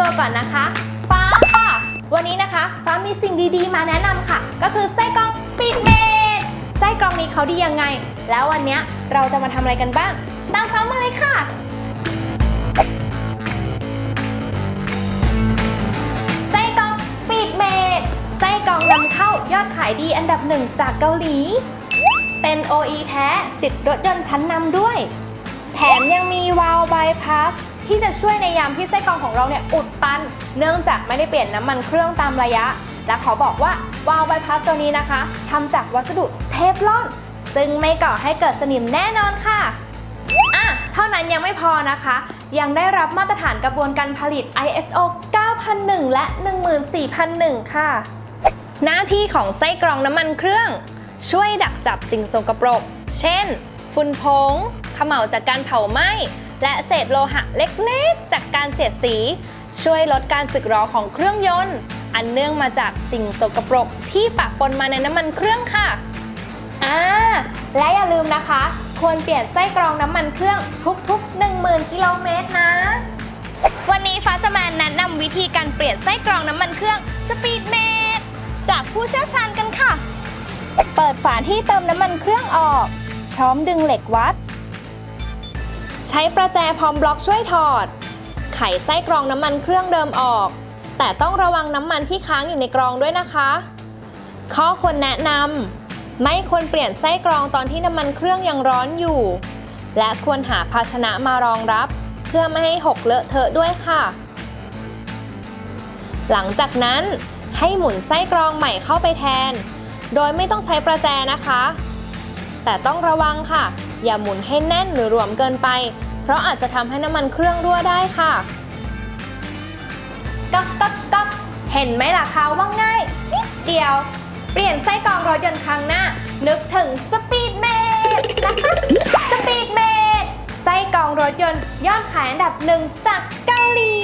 ตัวก่อนนะคะ ฟ้าค่ะ วันนี้นะคะ ฟ้ามีสิ่งดีๆ มาแนะนำค่ะ ก็คือไส้กรอง Speedmate ไส้กรองนี้เขาดียังไง แล้ววันนี้เราจะมาทำอะไรกันบ้าง ตามฟ้ามาเลยค่ะไส้กรอง Speedmate ไส้กรองนำเข้ายอดขายดีอันดับหนึ่งจากเกาหลี เป็น OE แท้ติดรถยนต์ชั้นนำด้วย แถมยังมีวาล์วบายพาส ที่จะช่วยในยามที่ไส้กรองของเราเนี่ยอุดตัน เนื่องจากไม่ได้เปลี่ยนน้ำมันเครื่องตามระยะ และขอบอกว่าวาล์วบายพาสตัวนี้นะคะทำจากวัสดุเทฟลอน ซึ่งไม่ก่อให้เกิดสนิมแน่นอนค่ะอะเท่านั้นยังไม่พอนะคะ ยังได้รับมาตรฐานกระบวนการผลิต ISO 9001 และ 14001 ค่ะ หน้าที่ของไส้กรองน้ำมันเครื่อง ช่วยดักจับสิ่งสกปรก เช่น ฝุ่นผงเขม่าจากการเผาไหม้ และเศษโลหะเล็กๆ จากการเสียดสี ช่วยลดการสึกหรอของเครื่องยนต์ อันเนื่องมาจากสิ่งสกปรกที่ปะปนมาในน้ำมันเครื่องค่ะอ่าและอย่าลืมนะคะ ควรเปลี่ยนไส้กรองน้ำมันเครื่องทุกๆ 10,000 กิโลเมตรนะ วันนี้ฟ้าจะมาแนะนำวิธีการเปลี่ยนไส้กรองน้ำมันเครื่อง Speedmate จากผู้เชี่ยวชาญกันค่ะ เปิดฝาที่เติมน้ำมันเครื่องออก พร้อมดึงเหล็กวัด ใช้ประแจพร้อมบล็อกช่วยถอด ไขไส้กรองน้ำมันเครื่องเดิมออก แต่ต้องระวังน้ำมันที่ค้างอยู่ในกรองด้วยนะคะ ข้อควรแนะนำไม่ควรเปลี่ยนไส้กรองตอนที่น้ำมันเครื่องยังร้อนอยู่ และควรหาภาชนะมารองรับ เพื่อไม่ให้หกเลอะเทอะด้วยค่ะ หลังจากนั้นให้หมุนไส้กรองใหม่เข้าไปแทน โดยไม่ต้องใช้ประแจนะคะ แต่ต้องระวังค่ะ อย่าหมุนให้แน่นหรือหลวมเกินไป เพราะอาจจะทำให้น้ำมันเครื่องรั่วได้ค่ะก๊อกก๊อกก๊อกเห็นไหมล่ะคะว่าง่ายนิดเดียว เปลี่ยนไส้กรองรถยนต์ครั้งหน้า นึกถึงสปีดเมดนะคะสปีดเมดไส้กรองรถยนต์ยอดขายอันดับหนึ่งจากเกาหลี